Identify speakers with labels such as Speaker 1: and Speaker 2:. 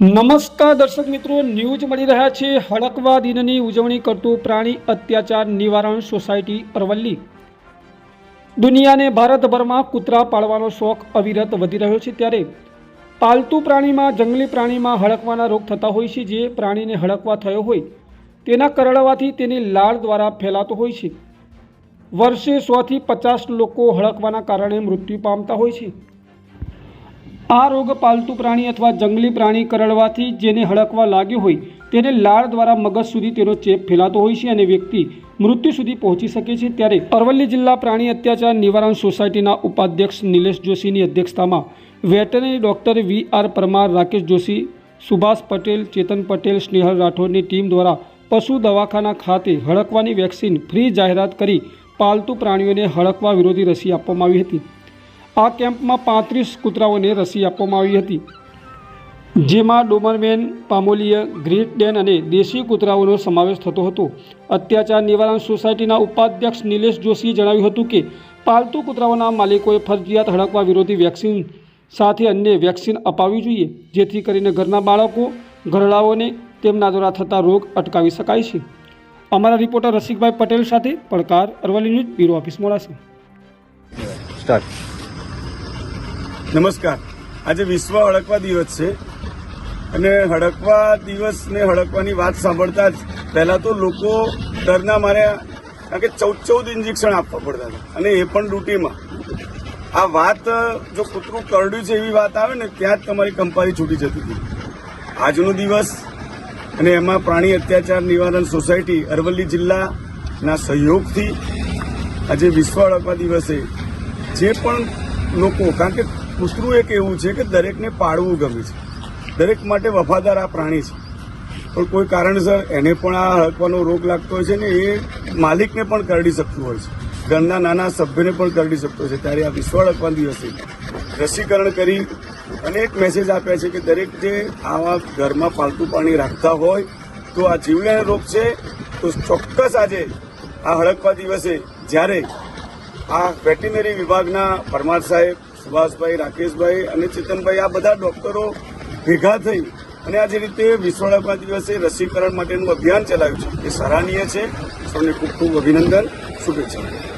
Speaker 1: નમસ્કાર દર્શક મિત્રો, ન્યૂઝ મળી રહ્યા છે. હડકવા દિનની ઉજવણી કરતું પ્રાણી અત્યાચાર નિવારણ સોસાયટી અરવલ્લી. દુનિયાને ભારતભરમાં કૂતરા પાળવાનો શોખ અવિરત વધી રહ્યો છે ત્યારે પાલતુ પ્રાણીમાં, જંગલી પ્રાણીમાં હડકવાના રોગ થતા હોય છે. જે પ્રાણીને હડકવા થયો હોય, તેના કરડવાથી તેની લાળ દ્વારા ફેલાતો હોય છે. વર્ષે સોથી પચાસ લોકો હડકવાના કારણે મૃત્યુ પામતા હોય છે. આ રોગ પાલતુ પ્રાણી અથવા જંગલી પ્રાણી કરડવાથી જેને હડકવા લાગ્યો હોય તેને લાળ દ્વારા મગજ સુધી તેનો ચેપ ફેલાતો હોય છે અને વ્યક્તિ મૃત્યુ સુધી પહોંચી શકે છે ત્યારે અરવલ્લી જિલ્લા પ્રાણી અત્યાચાર નિવારણ સોસાયટીના ઉપાધ્યક્ષ નિલેશ જોશીની અધ્યક્ષતામાં veterinary doctor V R Parmar, Rakesh Joshi, Subhash Patel, Chetan Patel, Snehal રાઠોડની team દ્વારા પશુ દવાખાના ખાતે હડકવાની વેક્સિન ફ્રી જાહેરાત કરી પાલતુ પ્રાણીઓને હડકવા વિરોધી રસી આપવામાં આવી હતી. આ કેમ્પમાં પાંત્રીસ કૂતરાઓને રસી આપવામાં આવી હતી. જેમાં ડોમરમેન, પામોલીય, ગ્રેટ ડેન અને દેશી કૂતરાઓનો સમાવેશ થતો હતો. અત્યાચાર નિવારણ સોસાયટીના ઉપાધ્યક્ષ નિલેશ જોશીએ જણાવ્યું હતું કે, પાલતુ કૂતરાઓના માલિકોએ ફરજિયાત હડકવા વિરોધી વેક્સિન સાથે અન્ય વેક્સિન અપાવવી જોઈએ, જેથી કરીને ઘરના બાળકો, ઘરડાઓને તેમના દ્વારા થતા રોગ અટકાવી શકાય છે. અમારા રિપોર્ટર રસિકભાઈ પટેલ સાથે પડકાર Aravalli news, bureau office Modasi.
Speaker 2: Start
Speaker 3: નમસ્કાર. આજે વિશ્વ હડકવા દિવસ છે અને હડકવા દિવસ ને હડકવાની વાત સાંભળતા જ પહેલા તો લોકો ડરના માર્યા કારણ કે ચૌદ ચૌદ ઇન્જેક્શન આપવા પડતા હતા અને એ પણ ડ્યુટીમાં. આ વાત જો કૂતરું કરડ્યું છે એવી વાત આવે ને, ત્યાં જ તમારી કંપારી છૂટી જતી હતી. આજનો દિવસ અને એમાં પ્રાણી અત્યાચાર નિવારણ સોસાયટી અરવલ્લી જિલ્લાના સહયોગથી આજે વિશ્વ હડકવા દિવસે જે પણ લોકો, કારણ કે કૂતરું એક એવું છે કે દરેકને પાળવું ગમે છે. દરેક માટે વફાદાર આ પ્રાણી છે. પણ કોઈ કારણસર એને પણ આ હડકવાનો રોગ લાગતો હોય છે ને એ માલિકને પણ કરડી શકતું હોય છે. ઘરના નાના સભ્યને પણ કરડી શકતો છે. ત્યારે આ વિશ્વ હડકવા દિવસે રસીકરણ કરી અને એક મેસેજ આપ્યા છે કે દરેક જે આવા ઘરમાં પાલતુ પ્રાણી રાખતા હોય તો આ જીવલેણ રોગ છે તો ચોક્કસ આજે આ હડકવા દિવસે જ્યારે આ વેટિનરી વિભાગના પરમાર સાહેબ સુભાષભાઈ, રાકેશભાઈ અને ચેતનભાઈ, આ બધા ડોક્ટરો ભેગા થઈ અને આ જે રીતે પાંચ દિવસે રસીકરણ માટેનું અભિયાન ચલાવ્યું છે. એ સરાહનીય છે. સૌને ખૂબ ખૂબ અભિનંદન. શુભેચ્છા